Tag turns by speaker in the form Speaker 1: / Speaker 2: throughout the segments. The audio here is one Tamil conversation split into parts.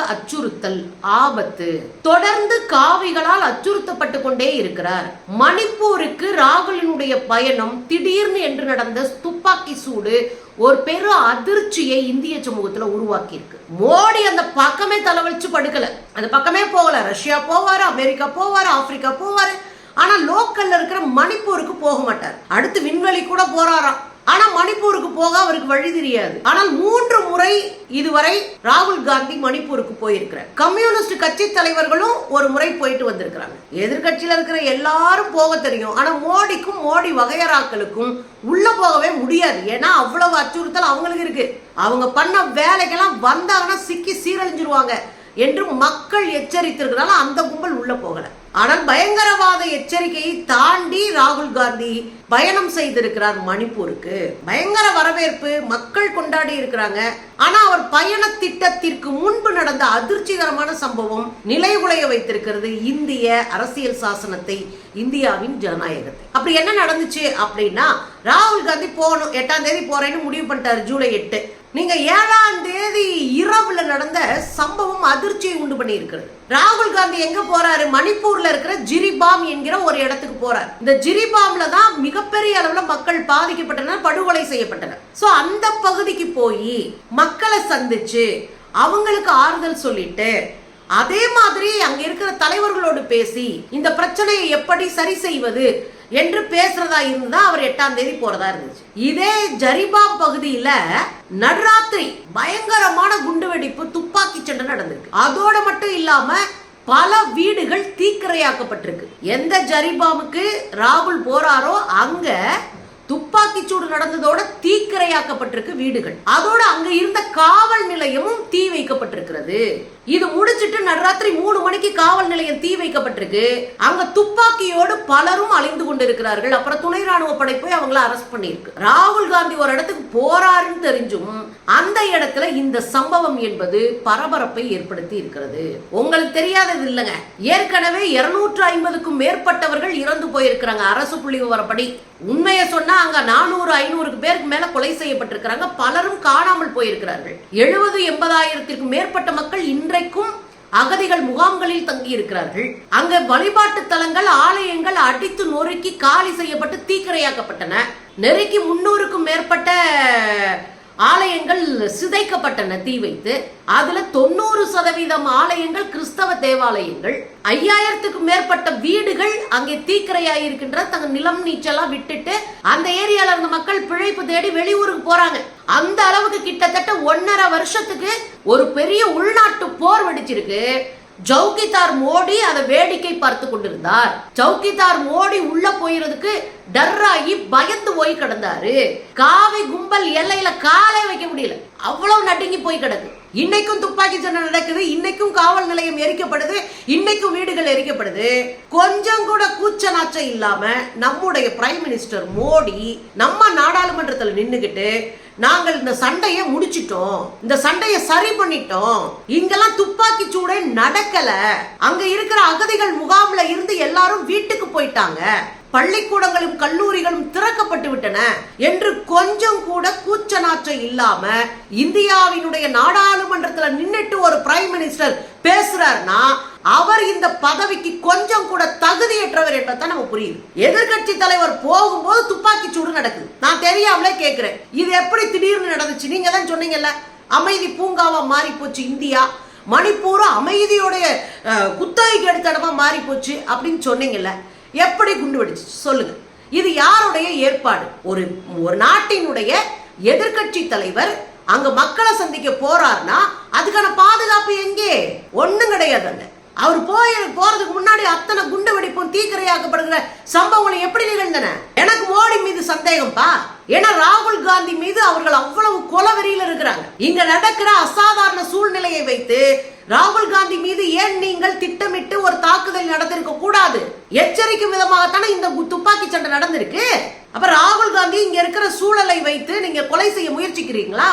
Speaker 1: காந்தியினுடைய அச்சுறுத்தல் ஆபத்து தொடர்ந்து காவிகளால் அச்சுறுத்தப்பட்டு கொண்டே இருக்கிறார். மணிப்பூருக்கு ராகுலினுடைய பயணம் திடீர்னு என்று நடந்த துப்பாக்கி சூடு ஒரு பெரு அதிர்ச்சியை இந்திய சமூகத்துல உருவாக்கி இருக்கு மோடி அந்த பக்கமே தலைவழிச்சு படுக்கல. அந்த பக்கமே போகல. ரஷ்யா போவாரு அமெரிக்கா போவாரு ஆப்பிரிக்கா போவாரு. ஆனா லோக்கல்ல இருக்கிற மணிப்பூருக்கு போக மாட்டார். அடுத்து விண்வெளி கூட போறாராம். ஆனா மணிப்பூருக்கு போக அவருக்கு வழி தெரியாது. ஆனால் மூன்று முறை இதுவரை ராகுல் காந்தி மணிப்பூருக்கு போயிருக்கிறார். கம்யூனிஸ்ட் கட்சி தலைவர்களும் ஒரு முறை போயிட்டு வந்திருக்கிறாங்க. எதிர்கட்சியில இருக்கிற எல்லாரும் போக தெரியும். ஆனா மோடிக்கும் மோடி வகையராக்களுக்கும் உள்ள போகவே முடியாது. ஏன்னா அவ்வளவு அச்சுறுத்தல் அவங்களுக்கு இருக்கு. அவங்க பண்ண வேலைக்கெல்லாம் வந்தாங்கன்னா சிக்கி சீரழிஞ்சிருவாங்க. என்று மக்கள் எச்சரித்திருக்கிறனால அந்த கும்பல் உள்ள போகலை. ஆனால் பயங்கரவாத எச்சரிக்கையை தாண்டி ராகுல் காந்தி பயணம் செய்திருக்கிறார் மணிப்பூருக்கு. பயங்கர வரவேற்பு மக்கள் கொண்டாடி இருக்கிறாங்க. ஆனா அவர் பயண திட்டத்திற்கு முன்பு நடந்த அதிர்ச்சிகரமான சம்பவம் நிலைகுலைய வைத்திருக்கிறது இந்திய அரசியல் சாசனத்தை இந்தியாவின் ஜனநாயகத்தை. அப்படி என்ன நடந்துச்சு அப்படின்னா ராகுல் காந்தி போகணும் எட்டாம் தேதி போறேன்னு முடிவு பண்ணிட்டாரு ஜூலை எட்டு. நீங்க ஏழாம் தேதி இரவுல அதிர்ச்சியை உண்டு பண்ணியிருக்கிறது. ராகுல் காந்தி எங்க போறாரு? மணிப்பூர்ல இருக்கிற ஜிரிபாம் என்கிற ஒரு இடத்துக்கு போறார். இந்த ஜிரிபாம்ல தான் மிகப்பெரிய அளவுல மக்கள் பாதிக்கப்பட்டனர் படுகொலை செய்யப்பட்டனர். சோ அந்த பகுதிக்கு போய் மக்களை சந்திச்சு அவங்களுக்கு ஆறுதல் சொல்லிட்டு அதே மாதிரி அங்க இருக்கிற தலைவர்களோடு பேசி இந்த பிரச்சனையை எப்படி சரி செய்வது என்று பேசுறதா இருந்தா அவர் எட்டாம் தேதி போறதா இருந்துச்சு. இதே ஜரிபாம் பகுதியில நடுராத்திரி பயங்கரமான குண்டுவெடிப்பு துப்பாக்கி சண்டை நடந்திருக்கு. அதோட மட்டும் இல்லாம பல வீடுகள் தீக்கிரையாக்கப்பட்டிருக்கு. எந்த ஜரிபாமுக்கு ராகுல் போறாரோ அங்க துப்பாக்கி சூடு நடந்ததோட தீக்கிரையாக்கப்பட்டிருக்கு வீடுகள். அதோட அங்க இருந்த காவல் நிலையமும் தீ வைக்கப்பட்டிருக்கிறது. இது முடிச்சிட்டு நடுராத்திரி மூணு மணிக்கு காவல் நிலையம் தீ வைக்கப்பட்டிருக்கு. அங்க துப்பாக்கியோடு பலரும் அழிந்து கொண்டிருக்கிறார்கள். அப்புறம் துணை ராணுவ படை போய் அவங்கள அரெஸ்ட் பண்ணியிருக்கு. ராகுல் காந்தி ஒரு இடத்துக்கு போறாருன்னு தெரிஞ்சும் அந்த இடத்துல இந்த சம்பவம் என்பது பரபரப்பை ஏற்படுத்தி இருக்கிறது. உங்களுக்கு தெரியாதது இல்லைங்க. ஏற்கனவே இருநூற்று ஐம்பதுக்கும் மேற்பட்டவர்கள் இறந்து போயிருக்கிறாங்க. அரசு புள்ளி விவரப்படி உண்மையை சொன்னா அங்க நானூறு ஐநூறுக்கு பேருக்கு மேல கொலை செய்யப்பட்டிருக்கிறாங்க. பலரும் காணாமல் போயிருக்கிறார்கள். எழுபது எண்பதாயிரத்திற்கும் மேற்பட்ட மக்கள் இன்றைக்கும் அகதிகள் முகாம்களில் தங்கி இருக்கிறார்கள் அங்க வழிபாட்டு தலங்கள் ஆலயங்கள் அடித்து நொறுக்கி காலி செய்யப்பட்டு தீக்கிரையாக்கப்பட்டன. நெருக்கி முன்னூறுக்கும் மேற்பட்ட ஆலயங்கள் சிதைக்கப்பட்டன. தீ வைத்து அதுல தொண்ணூறு சதவீதம் ஆலயங்கள் கிறிஸ்தவ தேவாலயங்கள். ஐயாயிரத்துக்கும் மேற்பட்ட வீடுகள் அங்கே தீக்கிரையாயிருக்கின்ற தங்க நிலம் நீச்சலாம் விட்டுட்டு அந்த ஏரியால இருந்த மக்கள் பிழைப்பு தேடி வெளியூருக்கு போறாங்க. அந்த அளவுக்கு கிட்டத்தட்ட ஒன்னரை வருஷத்துக்கு ஒரு பெரிய உள்நாட்டு போர் வெடிச்சிருக்கு. ஜவுகிதார் மோடி அதை வேடிக்கை பார்த்து கொண்டிருந்தார். ஜவுகிதார் மோடி உள்ள போயிருதுக்கு டர்ராகி பயந்து போய் கிடந்தாரு. காவி கும்பல் எல்லையில காலை வைக்க முடியல. அவ்வளவு நடுங்கி போய் கிடக்கு. இன்னைக்கும் துப்பாக்கி சண்டை நடக்குது இன்னைக்கும் காவல் நிலையம் எரிக்கப்படுது இன்னைக்கும் வீடுகள் எரிக்கப்படுது. கொஞ்சம் கூட கூச்ச நாச்சம் இல்லாம நம்முடைய பிரைம் மினிஸ்டர் மோடி நம்ம நாடாளுமன்றத்தில் நின்னுகிட்டு நாங்கள் இந்த சண்டையை முடிச்சிட்டோம் இந்த சண்டையை சரி பண்ணிட்டோம் இங்கெல்லாம் துப்பாக்கி சூடே நடக்கல. அங்க இருக்கிற அகதிகள் முகாம்ல இருந்து எல்லாரும் வீட்டுக்கு போயிட்டாங்க. பள்ளிக்கூடங்களும் கல்லூரிகளும் திறக்கப்பட்டு விட்டன என்று கொஞ்சம் கூட கூச்ச நாச்சம் இல்லாம இந்தியாவினுடைய நாடாளுமன்றத்துல நின்னுட்டு ஒரு பிரைம் மினிஸ்டர் பேசுறாருன்னா அவர் இந்த பதவிக்கு கொஞ்சம் கூட தகுதியற்றவர் என்பதை நமக்கு புரியுது. எதிர்கட்சி தலைவர் போகும்போது துப்பாக்கி சூடு நடக்குது. நான் தெரியாமலே கேட்கிறேன் இது எப்படி திடீர்னு நடந்துச்சு? நீங்க தான் சொன்னீங்கல்ல. அமைதி பூங்காவா மாறி போச்சு இந்தியா. மணிப்பூர் அமைதியோடைய குத்தகைக்கு எடுத்த இடமா மாறி போச்சு அப்படின்னு சொன்னீங்கல்ல. எப்படி குண்டு வெடிச்சு சொல்லுங்க. இது யாருடைய ஏற்பாடு? ஒரு ஒரு நாட்டினுடைய எதிர்க்கட்சி தலைவர் அங்க மக்களை சந்திக்க போறாருன்னா அதுக்கான பாதுகாப்பு எங்கே? ஒண்ணும் கிடையாது அங்க. அவர் போய் போறதுக்கு முன்னாடி அத்தனை குண்டு வெடிப்பும் தீக்கிரையாக்கப்படுகிற சம்பவங்கள் எப்படி நிகழ்ந்தன? எனக்கு மோடி மீது சந்தேகம்ப்பா ஏன்னா ராகுல் காந்தி மீது அவர்கள் அவ்வளவு கொலவெறியில் இருக்கிறாங்க. இங்க நடக்கிற அசாதாரண சூழ்நிலையை வைத்து ராகுல் காந்தி மீது ஏன் நீங்கள் திட்டமிட்டு ஒரு தாக்குதல் நடந்திருக்க கூடாது? எச்சரிக்கும் விதமாகத்தானே இந்த துப்பாக்கி சண்டை நடந்திருக்கு? அப்ப ராகுல் காந்தி இங்க இருக்கிற சூழலை வைத்து நீங்க கொலை செய்ய முயற்சிக்கிறீங்களா?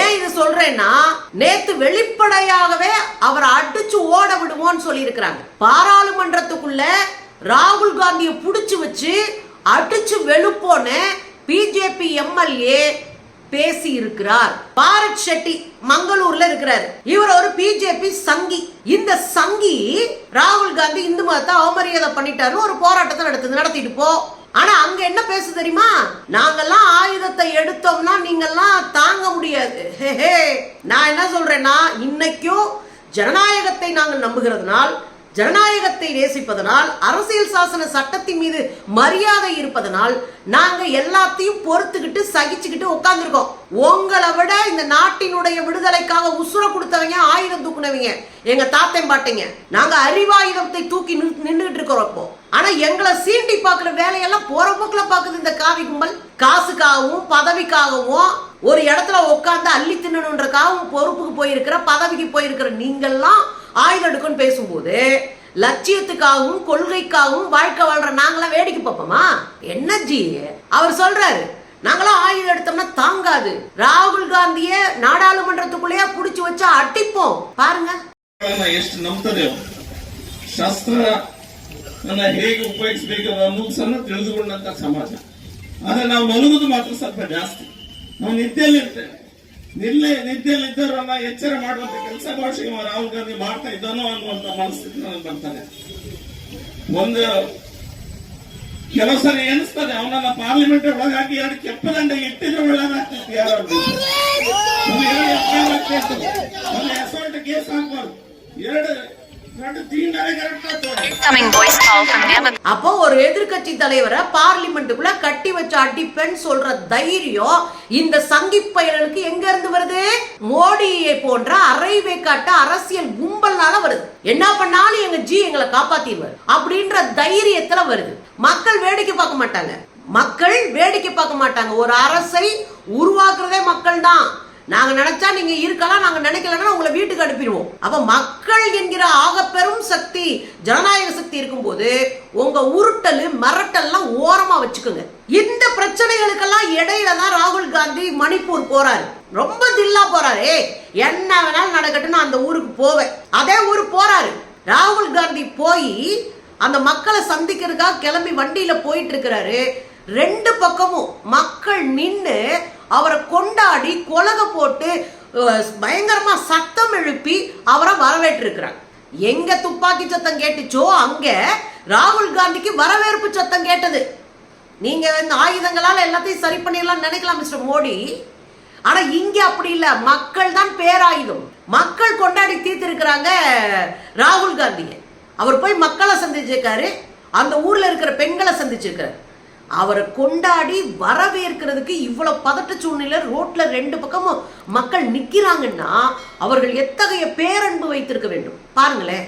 Speaker 1: ஏன் இது சொல்றேன்னா நேத்து வெளிப்படையாகவே அவரை அடிச்சு ஓட விடுவோம்னு சொல்லி இருக்கிறாங்க பாராளுமன்றத்துக்குள்ள ராகுல் காந்தியை புடிச்சு வச்சு அடிச்சு வெளுப்போன்னு பிஜேபி எம்எல்ஏ பேசி இருக்கிறார் பாரத் ஷெட்டி மங்களூர்ல இருக்கிறார். இவர் ஒரு பிஜேபி சங்கி. இந்த சங்கி ராகுல் காந்தி இந்து மதத்தை அவமரியாதை பண்ணிட்டாரு ஒரு போராட்டத்தை நடத்துது. நடத்திட்டு போ. ஆனா அங்க என்ன பேசு தெரியுமா? நாங்கெல்லாம் ஆயுதத்தை எடுத்தோம்னா நீங்கெல்லாம் தாங்க முடியாது. ஹே, ஹே. நான் என்ன சொல்றேன்னா இன்னைக்கும் ஜனநாயகத்தை நாங்கள் நம்புகிறதுனால் ஜனநாயகத்தை நேசிப்பதனால் அரசியல் சாசன சட்டத்தின் மீது மரியாதை இருப்பதனால் நாங்க எல்லாத்தையும் பொறுத்துக்கிட்டு சகிச்சுக்கிட்டு உட்கார்ந்துருக்கோம். உங்களை விட இந்த நாட்டினுடைய விடுதலைக்காக உசுர கொடுத்தவங்க ஆயுதம் தூக்குனவங்க. எங்க தாத்தையும் பாட்டிங்க. நாங்க அறிவாயுதத்தை தூக்கி நின்றுட்டு இருக்கிறோம் இப்போ. ஆனா எங்களை சீண்டி பாக்குற வேலையெல்லாம் போற போக்குல பாக்குது இந்த காவி கும்பல். காசுக்காகவும் பதவிக்காகவும் ஒரு இடத்துல உட்காந்து அள்ளி தின்னணுன்றக்காகவும் பொறுப்புக்கு போயிருக்கிற பதவிக்கு போயிருக்கிற நீங்கள்லாம் ஆயுதம் எடுக்குன்னு பேசும்போது லட்சியத்துக்காகவும் கொள்கைக்காகவும் வாழ்க்கை வாழ்ற நாங்களாம் வேடிக்கை பார்ப்போமா என்ன ஜி அவர் சொல்றாரு நாங்களாம் ஆயுதம் எடுத்தோம்னா தாங்காது ராகுல் காந்திய நாடாளுமன்றத்துக்குள்ளேயே புடிச்சு வச்சா அடிப்போம் பாருங்க
Speaker 2: ಎಷ್ಟು ನಂಬ್ತದೆವು ಶಾಸ್ತ್ರ ಹೇಗೆ ಉಪಯೋಗಿಸಬೇಕು ಅನ್ನೋದನ್ನ ತಿಳಿದುಕೊಂಡಂತ ಸಮಾಜ ಆದ್ರೆ ನಾವು ಮಲಗುದು ಮಾತ್ರ ಸ್ವಲ್ಪ ಜಾಸ್ತಿ ನಾವು ನಿದ್ದೆಯಲ್ಲಿ ಇರ್ತೇವೆ ನಿಲ್ಲೆ ನಿದ್ದೆಯಲ್ಲಿ ಇದ್ದವರನ್ನ ಎಚ್ಚರ ಮಾಡುವಂತ ಕೆಲಸ ಇವ ರಾಹುಲ್ ಗಾಂಧಿ ಮಾಡ್ತಾ ಇದ್ದಾನೋ ಅನ್ನುವಂತ ಮನಸ್ಥಿತಿ ನನಗೆ ಬರ್ತಾನೆ. ಒಂದು ಕೆಲವು ಸರಿ ಎನಿಸ್ತದೆ ಅವನನ್ನ ಪಾರ್ಲಿಮೆಂಟ್ ಒಳಗಾಗಿ ಎರಡು ಕೆಪ್ಪದಂಡ ಇಟ್ಟಿದ್ರೆ ಒಳ್ಳೇದಾಗ್ತಿತ್ತು. ಯಾರು? ಒಂದು ಎರಡು ಅಸಲ್ಟ್ ಕೇಸ್ ಹಾಕ್ಬಾರ್ದು ಎರಡು
Speaker 1: அப்போ ஒரு எதிர்கட்சி தலைவரை பார்லிமெண்ட்டுக்குள்ள கட்டி வச்சு பெண் சொல்ற தைரியம் இந்த சங்கி பயலுக்கு எங்க இருந்து வருது? மோடியை போன்ற அரைவை காட்ட அரசியல் கும்பல்னால வருது. என்ன பண்ணாலும் எங்க ஜி எங்களை காப்பாத்திடுவார் அப்படின்ற தைரியத்துல வருது. மக்கள் வேடிக்கை பார்க்க மாட்டாங்க. மக்கள் வேடிக்கை பார்க்க மாட்டாங்க. ஒரு அரசை உருவாக்குறதே மக்கள் தான் நாங்க நினைச்சா நீங்க இருக்கலாம் நாங்க நினைக்கலன்னா உங்களை வீட்டுக்கு அனுப்பிடுவோம். அப்ப மக்கள் என்கிற ஆகப்பெரும் சக்தி ஜனநாயக சக்தி இருக்கும்போது உங்க உருட்டல் மரட்டல்லாம் ஓரமா வச்சுக்கோங்க. இந்த பிரச்சனைகளுக்கெல்லாம் இடையில தான் ராகுல் காந்தி மணிப்பூர் போறாரு. ரொம்ப தில்லா போறாரு. என்ன வேணாலும் நடக்கட்டுன்னு அந்த ஊருக்கு போவேன். அதே ஊர் போறாரு. ராகுல் காந்தி போய் அந்த மக்களை சந்திக்கிறதுக்காக கிளம்பி வண்டியில போயிட்டு இருக்கிறாரு. ரெண்டு பக்கமும் மக்கள் நின்று அவரை கொண்டாடி கொலக போட்டு பயங்கரமாக சத்தம் எழுப்பி அவரை வரவேற்றிருக்கிறாங்க எங்க துப்பாக்கி சத்தம் கேட்டுச்சோ அங்க ராகுல் காந்திக்கு வரவேற்பு சத்தம் கேட்டது. நீங்க இந்த ஆயுதங்களால் எல்லாத்தையும் சரி பண்ணிடலாம் நினைக்கலாம் மிஸ்டர் மோடி. ஆனா இங்க அப்படி இல்ல. மக்கள் தான் பேராயுதம். மக்கள் கொண்டாடி தீர்த்திருக்கிறாங்க ராகுல் காந்தியை. அவர் போய் மக்களை சந்திச்சிருக்காரு. அந்த ஊர்ல இருக்கிற பெண்களை சந்திச்சிருக்காரு. அவரை கொண்டாடி வரவேற்கிறதுக்கு இவ்வளவு பதட்ட சூழ்நிலை ரோட்ல ரெண்டு பக்கமும் மக்கள் நிக்கிறாங்கன்னா அவர்கள் எத்தகைய பேரன்பு வைத்திருக்க வேண்டும்? பாருங்களேன்.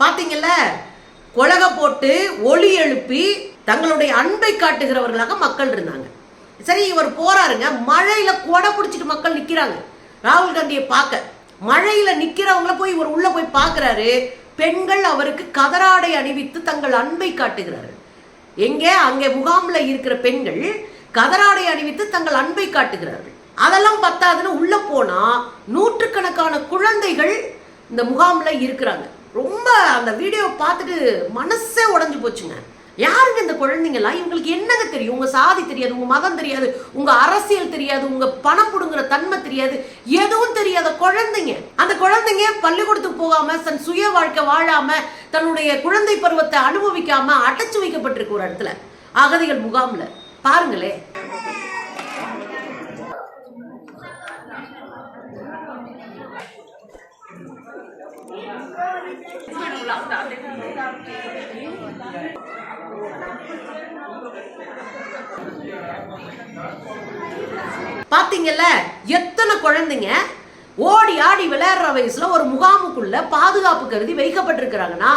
Speaker 1: பாத்தீங்கல்ல கொலக போட்டு ஒளி எழுப்பி தங்களுடைய அன்பை காட்டுகிறவர்களாக மக்கள் இருந்தாங்க. சரி இவர் போறாருங்க. மழையில கொடை பிடிச்சிட்டு மக்கள் நிக்கிறாங்க. ராகுல் காந்தியை பார்க்க. மழையில நிக்கிறவங்கள போய் இவர் உள்ள போய் பார்க்கிறாரு. பெண்கள் அவருக்கு கதராடை அணிவித்து தங்கள் அன்பை காட்டுகிறார்கள். எங்கே? அங்கே முகாம்ல இருக்கிற பெண்கள் கதராடை அணிவித்து தங்கள் அன்பை காட்டுகிறார்கள். அதெல்லாம் பத்தாதுன்னு உள்ள போனா நூற்றுக்கணக்கான குழந்தைகள் இந்த முகாம்ல இருக்கிறாங்க. ரொம்ப அந்த வீடியோ பார்த்துட்டு மனசே உடஞ்சு போச்சுங்க. யாருங்க இந்த குழந்தைங்கலாம் இவங்களுக்கு என்னங்க தெரியும்? உங்க சாதி தெரியாது உங்க மதம் தெரியாது உங்க அரசியல் தெரியாது உங்க பணம் புடுங்குற தன்மை தெரியாது எதுவும் தெரியாத குழந்தைங்க. அந்த குழந்தைங்க பள்ளிக்கூடத்துக்கு போகாம தன் சுய வாழ்க்கை வாழாம தன்னுடைய குழந்தை பருவத்தை அனுபவிக்காம அடைச்சு வைக்கப்பட்டிருக்கு ஒரு இடத்துல. அகதிகள் முகாம்ல. பாருங்களே. பாத்தீங்கல்ல எத்தனை குழந்தைங்க ஓடி ஆடி விளையாடுற வயசுல ஒரு முகாமுக்குள்ள பாதுகாப்பு கருதி வைக்கப்பட்டிருக்கிறாங்கன்னா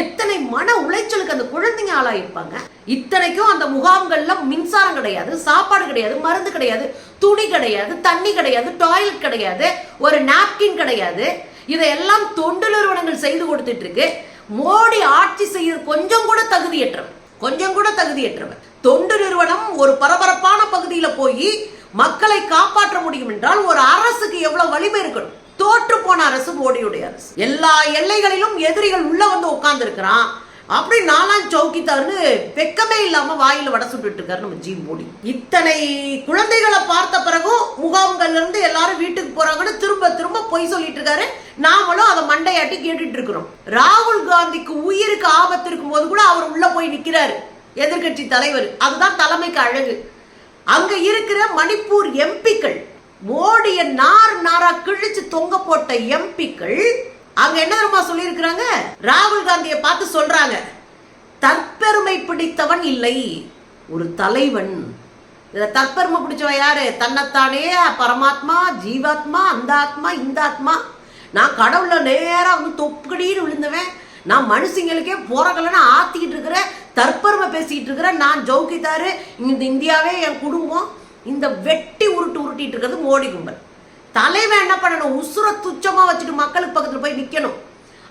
Speaker 1: எத்தனை மன உளைச்சலுக்கு அந்த குழந்தைங்க ஆளாயிருப்பாங்க? இத்தனைக்கும் அந்த முகாம்கள்ல மின்சாரம் கிடையாது சாப்பாடு கிடையாது மருந்து கிடையாது துணி கிடையாது தண்ணி கிடையாது டாய்லெட் கிடையாது ஒரு நாப்கின் கிடையாது. இதையெல்லாம் தொண்டு நிறுவனங்கள் செய்து கொடுத்துட்டு இருக்கு. மோடி ஆட்சி செய்ய கொஞ்சம் கூட தகுதியற்றது. கொஞ்சம் கூட தகுதியற்றவர். தொண்டு நிறுவனம் ஒரு பரபரப்பான பகுதியில போய் மக்களை காப்பாற்ற முடியும் என்றால் ஒரு அரசுக்கு எவ்வளவு வலிமை இருக்கணும்? தோற்று போன அரசு மோடியுடைய அரசு. எல்லா எல்லைகளிலும் எதிரிகள் உள்ள வந்து உட்கார்ந்து இருக்கிறான் அப்படி நாலாம் சவுக்கித்தார்னு வெக்கமே இல்லாமல் வாயில் வடை சுட்டுட்டு இருக்காரு நம்ம ஜி மோடி இத்தனை குழந்தைகளை பார்த்த பிறகும் முகாம்கள்ல இருந்து எல்லாரும் வீட்டுக்கு போறாங்கன்னு திரும்ப திரும்ப பொய் சொல்லிட்டு இருக்காரு நாமளும் அதை மண்டையாட்டி கேட்டுட்டு இருக்கிறோம் ராகுல் காந்திக்கு உயிருக்கு ஆபத்து இருக்கும் போது கூட அவர் உள்ள போய் நிற்கிறாரு எதிர்க்கட்சி தலைவர். அதுதான் தலைமைக்கு அழகு. அங்க இருக்கிற மணிப்பூர் எம்பிக்கள் மோடிய நார் நாரா கிழிச்சு தொங்க போட்ட எம்பிக்கள் அங்க என்ன தெரியுமா சொல்லியிருக்கிறாங்க? ராகுல் காந்தியை பார்த்து சொல்றாங்க. தற்பெருமை பிடித்தவன் இல்லை ஒரு தலைவன். இதை தற்பெருமை பிடிச்சவன் யாரு? தன்னைத்தானே பரமாத்மா ஜீவாத்மா அந்த ஆத்மா இந்த ஆத்மா நான் கடவுள நேராக வந்து தொப்புக்கடின்னு விழுந்தவன். நான் மனுஷங்களுக்கே போறக்கலன்னு ஆத்திக்கிட்டு இருக்கிற தற்பெருமை பேசிக்கிட்டு இருக்கிற நான் ஜவுக்கிதாரு. இந்த இந்தியாவே என் குடும்பம். இந்த வெட்டி உருட்டு உருட்டிட்டு இருக்கிறது மோடி கும்பல். தலைவன் என்ன பண்ணணும்? உசுர துச்சமா வச்சுட்டு மக்களுக்கு பக்கத்துல போய் நிக்கணும்.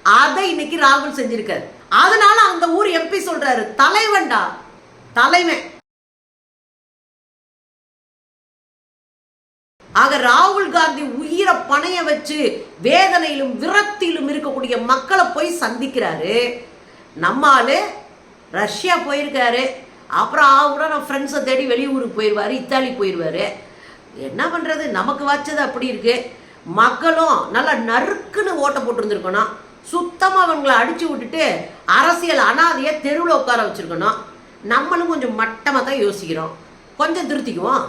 Speaker 1: அதை இன்னைக்கு ராகுல் செஞ்சிருக்காரு. அதனால அந்த ஊர் எம்பி சொல்றாரு தலைவன்டா தலைவன். ஆக ராகுல் காந்தி உயிரை பணைய வச்சு வேதனையிலும் விரக்தியிலும் இருக்கக்கூடிய மக்களை போய் சந்திக்கிறாரு. நம்ம ஆளு ரஷ்யா போயிருக்காரு. அப்புறம் கூட நான் ஃப்ரெண்ட்ஸை தேடி வெளியூருக்கு போயிடுவார் இத்தாலி போயிடுவார் என்ன பண்ணுறது நமக்கு வச்சது அப்படி இருக்கு. மக்களும் நல்லா நறுக்குன்னு ஓட்ட போட்டிருந்துருக்கணும். சுத்தமாக அவங்கள அடிச்சு விட்டுட்டு அரசியல் அனாதையை தெருவில் உட்கார வச்சிருக்கணும். நம்மளும் கொஞ்சம் மட்டமாக தான் யோசிக்கிறோம். கொஞ்சம் திருத்திக்குவோம்.